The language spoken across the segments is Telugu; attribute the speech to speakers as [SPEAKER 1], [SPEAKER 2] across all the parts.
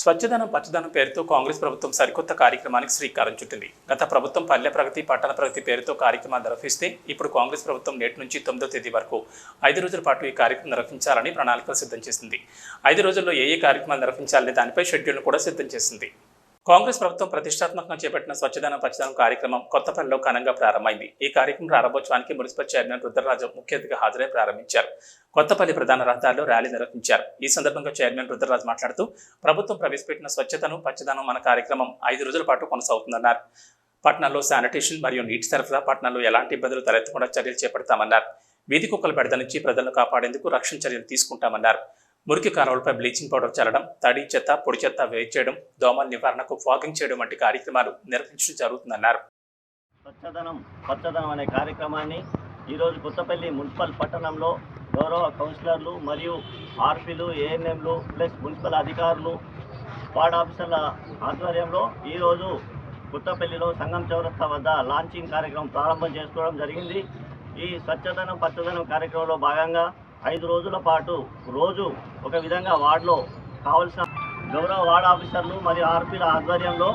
[SPEAKER 1] స్వచ్ఛదనం పచ్చదనం పేరుతో కాంగ్రెస్ ప్రభుత్వం సరికొత్త కార్యక్రమానికి శ్రీకారం చుట్టింది. గత ప్రభుత్వం పల్లె ప్రగతి పట్టణ ప్రగతి పేరుతో కార్యక్రమాలు నిర్వహిస్తే ఇప్పుడు కాంగ్రెస్ ప్రభుత్వం నేటి నుంచి తొమ్మిదో తేదీ వరకు ఐదు రోజుల పాటు ఈ కార్యక్రమం నిర్వహించాలని ప్రణాళికలు సిద్ధం చేసింది. ఐదు రోజుల్లో ఏ ఏ కార్యక్రమాలు నిర్వహించాలనే దానిపై షెడ్యూల్ను కూడా సిద్ధం చేసింది. కాంగ్రెస్ ప్రభుత్వం ప్రతిష్టాత్మకంగా చేపట్టిన స్వచ్ఛదానం పచ్చదనం కార్యక్రమం కొత్తపల్లిలో ఘనంగా ప్రారంభమైంది. ఈ కార్యక్రమం ప్రారంభోత్సవానికి మున్సిపల్ చైర్మన్ రుద్రరాజు ముఖ్య అతిథిగా హాజరై ప్రారంభించారు. కొత్తపల్లి ప్రధాన రహదారిలో ర్యాలీ నిర్వహించారు. ఈ సందర్భంగా చైర్మన్ రుద్రరాజు మాట్లాడుతూ ప్రభుత్వం ప్రవేశపెట్టిన స్వచ్ఛతను పచ్చదనం మన కార్యక్రమం ఐదు రోజుల పాటు కొనసాగుతుందన్నారు. పట్టణంలో శానిటేషన్ మరియు నీటి సరఫరా పట్టణంలో ఎలాంటి ఇబ్బందులు తలెత్తకుండా చర్యలు చేపడతామన్నారు. వీధి కుక్కల బెడద నుంచి ప్రజలను కాపాడేందుకు రక్షణ చర్యలు తీసుకుంటామన్నారు. మురికి కాలువలపై బ్లీచింగ్ పౌడర్ చల్లడం తడి చెత్త పొడి చెత్త వేడి చేయడం దోమల నివారణకు ఫాగింగ్ చేయడం వంటి కార్యక్రమాలు నిర్వహించడం జరుగుతుందన్నారు.
[SPEAKER 2] స్వచ్ఛదనం పచ్చదనం అనే కార్యక్రమాన్ని ఈరోజు కొత్తపల్లి మున్సిపల్ పట్టణంలో గౌరవ కౌన్సిలర్లు మరియు ఆర్పీలు ఏఎన్ఎంలు ప్లస్ మున్సిపల్ అధికారులు వార్డ్ ఆఫీసర్ల ఆధ్వర్యంలో ఈరోజు కొత్తపల్లిలో సంగం చౌరస్తా వద్ద లాంచింగ్ కార్యక్రమం ప్రారంభం చేసుకోవడం జరిగింది. ఈ స్వచ్ఛదనం పచ్చదనం కార్యక్రమంలో భాగంగా ఐదు రోజుల పాటు రోజు ఒక విధంగా వార్డులో కావలసిన గౌరవ వార్డ్ ఆఫీసర్లు మరియు ఆర్పీల ఆధ్వర్యంలో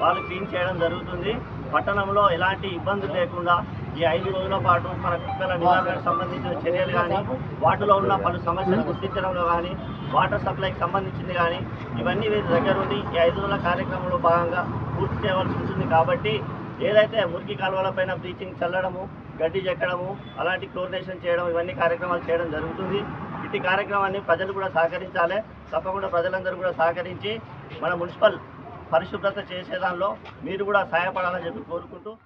[SPEAKER 2] వాళ్ళు క్లీన్ చేయడం జరుగుతుంది. పట్టణంలో ఎలాంటి ఇబ్బందులు లేకుండా ఈ ఐదు రోజుల పాటు మన కుక్కల నివారణకు సంబంధించిన చర్యలు కానీ వాటిలో ఉన్న పలు సమస్యలు గుర్తించడంలో కానీ వాటర్ సప్లైకి సంబంధించింది కానీ ఇవన్నీ వీరి దగ్గరుండి ఈ ఐదు రోజుల కార్యక్రమంలో భాగంగా పూర్తి చేయవలసి ఉంటుంది. కాబట్టి ఏదైతే మురికి కాలువలపైన బ్లీచింగ్ చల్లడము గడ్డి చెక్కడము అలాంటి క్లోరినేషన్ చేయడం ఇవన్నీ కార్యక్రమాలు చేయడం జరుగుతుంది. ఇట్టి కార్యక్రమాన్ని ప్రజలు కూడా సహకరించాలి. తప్పకుండా ప్రజలందరూ కూడా సహకరించి మన మున్సిపల్ పరిశుభ్రత చేసే దానిలో మీరు కూడా సహాయపడాలని చెప్పి కోరుకుంటూ